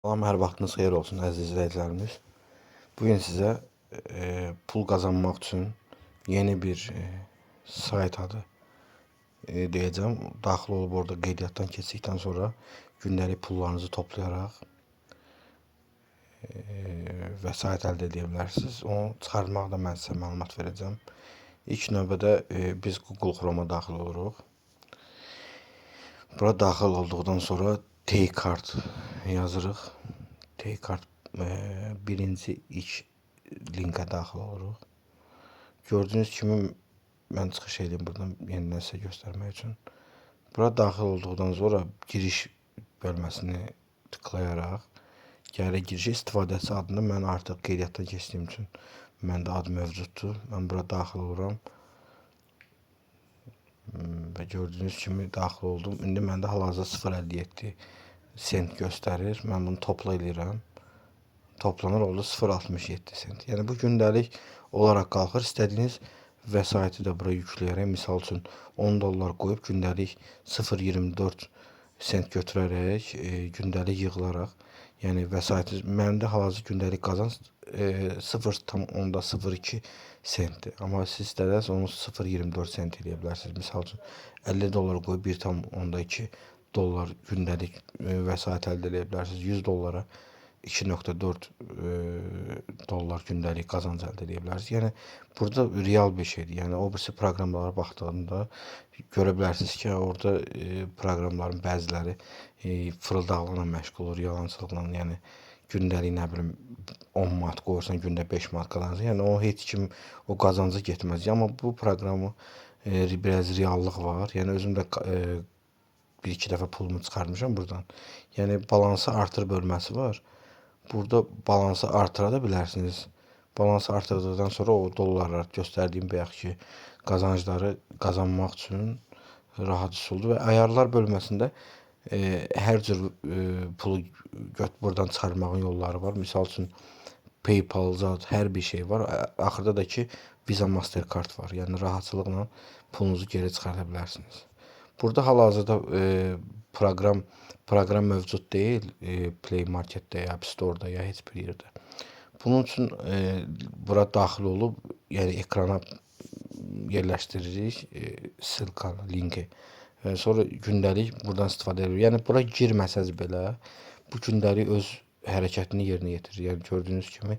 Salam, hər vaxtınız xeyir olsun əziz izləyicilərimiz. Bugün sizə e, pul qazanmaq üçün yeni bir e, sayt adı e, deyəcəm. Daxil olub orada qeydiyyatdan keçdikdən sonra gündəlik pullarınızı toplayaraq e, vəsait əldə edə bilərsiniz. Onu çıxartmaqda mən sizə məlumat verəcəm. İlk növbədə e, biz Google Chrome-a daxil oluruq. Bura daxil olduqdan sonra take kart yazırıq. Take kart e, birinci ilk linkə daxil oluruq. Gördüyünüz kimi mən çıxış edeyim buradan yenidən sizə göstərmək üçün. Bura daxil olduqdan sonra giriş bölməsini tıklayaraq gəlir giriş istifadəçi adını mən artıq qeydiyyatdan keçdiyim üçün məndə ad mövcuddur. Mən bura daxil oluram. Və gördüyünüz kimi daxil oldum. İndi məndə hal-hazırda 0.57 sent göstərir. Mən bunu topla eləyirəm. Toplanır oldu 0.67 sent. Yəni bu gündəlik olaraq qalxır. İstədiyiniz vəsaiti də bura yükləyərək, misal üçün 10 dollar qoyub gündəlik 0.24 sent götürərək, e, gündəlik yığılaraq, yəni vəsait məndə hal-hazırda gündəlik qazanc e, 0.02 sentdir. Amma siz istəsəniz onu 0.24 sent eləyə bilərsiniz. Misal üçün 50 dollar qoyub 1.2 dollar gündəlik e, vəsait əldə edə bilərsiniz. 100 dollara 2.4 e, dollar gündəlik qazanc əldə edə bilərsiniz. Yəni burada real bir şeydir. Yəni o birisi proqramlara baxdığında görə bilərsiniz ki, orada e, proqramların bəziləri e, fırıldaqlarla məşğul olur, yalançılıqla, yəni gündəlik nə bilim 10 manat qoyursan gündə 5 manat qazanırsan. Yəni o heç kim o qazancı getməz. Amma bu proqramı e, biraz reallıq var. Yəni özüm də e, bir iki dəfə pulumu çıxarmışam buradan. Yəni balansı artır bölməsi var. Burada balansı artıra da. Balansı artırdıqdan sonra o dollarlar göstərdiyim bayaq ki, qazancları qazanmaq üçün rahat üsuldur və ayarlar bölməsində e, hər cür e, pulu göt buradan çıxarmağın yolları var. Misal üçün PayPal, zat hər bir şey var. Axırda da ki Visa Mastercard var. Yəni rahatçılıqla pulunuzu geri çıxarda bilərsiniz. Burada hal-hazırda e, program program mövcud deyil e, Play Market-də ya App Store-da ya heç bir yerdə. Bunun üçün e, bura daxil olub, yəni ekrana yerləşdiririk e, silkanı, linki. E, sonra gündəlik burdan istifadə edirik. Yəni bura girməsəz belə bu gündəlik öz hərəkətini yerinə yetirir. Yəni gördüyünüz kimi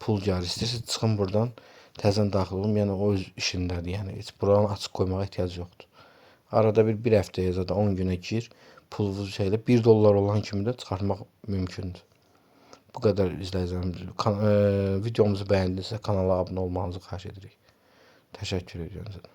pul gəlir. İstəyirsiniz çıxın burdan, təzədən daxil olun. Yəni o öz işindədir. Yəni heç buranı açıq qoymağa ehtiyac yoxdur. Arada bir bir həftəyə zada 10 günə gir pulunuz şeylə 1 dollar olan kimi də çıxartmaq mümkündür. Bu qədər izləyicilərimiz. Videomuzu bəyəndinizsə kanala abunə olmanızı xahiş edirik. Təşəkkür edirəm sizə.